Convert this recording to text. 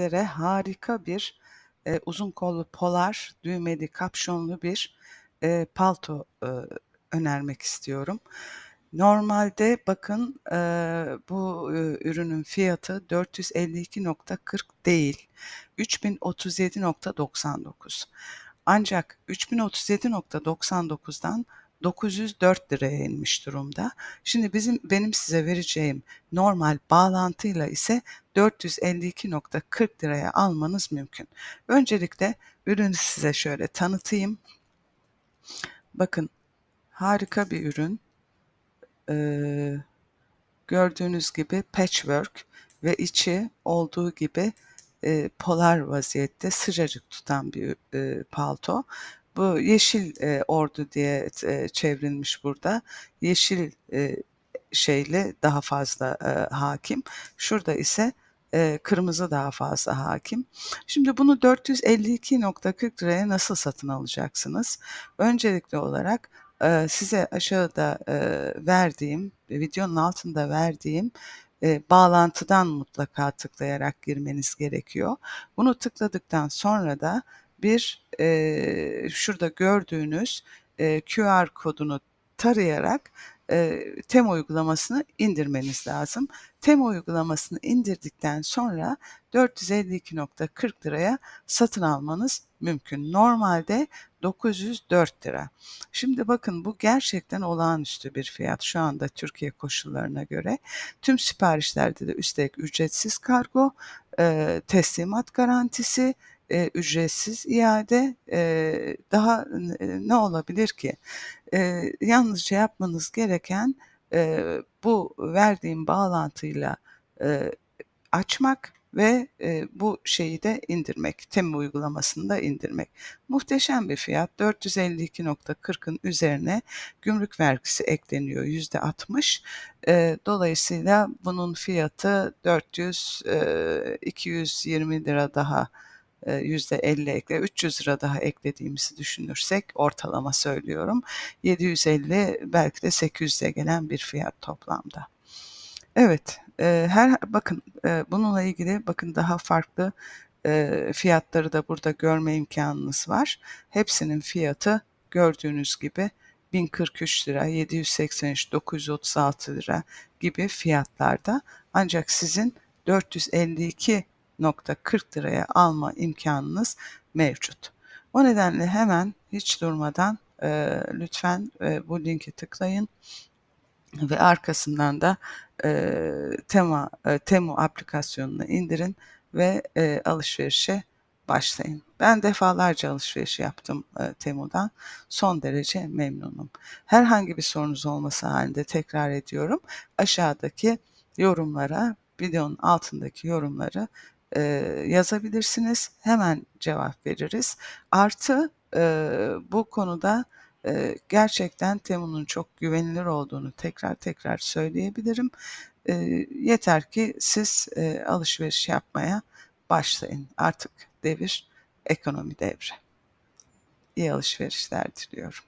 Sizlere harika bir, eee, uzun kollu polar düğmeli kapşonlu bir, eee, palto, ııı, önermek istiyorum. Normalde bakın, eee, bu, ııı, ürünün fiyatı 452.40 değil, 3037.99 ancak 3037.99'dan ₺904'ya inmiş durumda. Şimdi bizim benim size vereceğim normal bağlantıyla ise ₺452.40'ya almanız mümkün. Öncelikle ürünü size şöyle tanıtayım. Bakın, harika bir ürün. Eee, gördüğünüz gibi patchwork ve içi olduğu gibi, eee, polar vaziyette sıcacık tutan bir, eee, palto. Bu yeşil, eee, ordu diye t çevrilmiş burada. Yeşil, eee, şeyle daha fazla, eee, hâkim. Şurada ise, eee, kırmızı daha fazla hâkim. Şimdi bunu £452.40'ya nasıl satın alacaksınız? Öncelikli olarak, eee, size aşağıda, eee, verdiğim, videonun altında verdiğim, eee, bağlantıdan mutlaka tıklayarak girmeniz gerekiyor. Bunu tıkladıktan sonra da bir, eee, şurada gördüğünüz, eee, QR kodunu tarayarak, eee, Temu uygulamasını indirmeniz lazım. Temu uygulamasını indirdikten sonra £452.40'ya satın almanız mümkün. Normalde £904. Şimdi bakın bu gerçekten olağanüstü bir fiyat şu anda Türkiye koşullarına göre. Tüm siparişlerde de üstelik ücretsiz kargo, eee, teslimat garantisi, eee, ücretsiz iade, eee, daha ne olabilir ki? Eee, yalnızca yapmanız gereken, eee, bu verdiğim bağlantıyla, eee, açmak ve, eee, bu şeyi de indirmek, Temu uygulamasını da indirmek. Muhteşem bir fiyat. £452.40'ın üzerine gümrük vergisi ekleniyor %60. Eee, dolayısıyla bunun fiyatı 400 eee, £220 daha, eee, %50 ekle, £300 daha eklediğimizi düşünürsek ortalama söylüyorum, 750 belki de 800'e gelen bir fiyat toplamda. Evet, eee, her bakın, eee, bununla ilgili bakın daha farklı, eee, fiyatları da burada görme imkânınız var. Hepsinin fiyatı gördüğünüz gibi ₺1043, £783, £936 gibi fiyatlarda. Ancak sizin £452.40'ya alma imkânınız mevcut. O nedenle hemen hiç durmadan, eee, lütfen, eee, bu linki tıklayın ve arkasından da, eee, Tema eee, Temu aplikasyonunu indirin ve, eee, alışverişe başlayın. Ben defalarca alışveriş yaptım, eee, Temu'dan. Son derece memnunum. Herhangi bir sorunuz olması hâlinde tekrar ediyorum, aşağıdaki yorumlara, videonun altındaki yorumları, eee, yazabilirsiniz. Hemen cevap veririz. Artı, eee, bu konuda, eee, gerçekten Temu'nun çok güvenilir olduğunu tekrar tekrar söyleyebilirim. Eee, yeter ki siz, eee, alışveriş yapmaya başlayın. Artık devir ekonomi devri. İyi alışverişler diliyorum.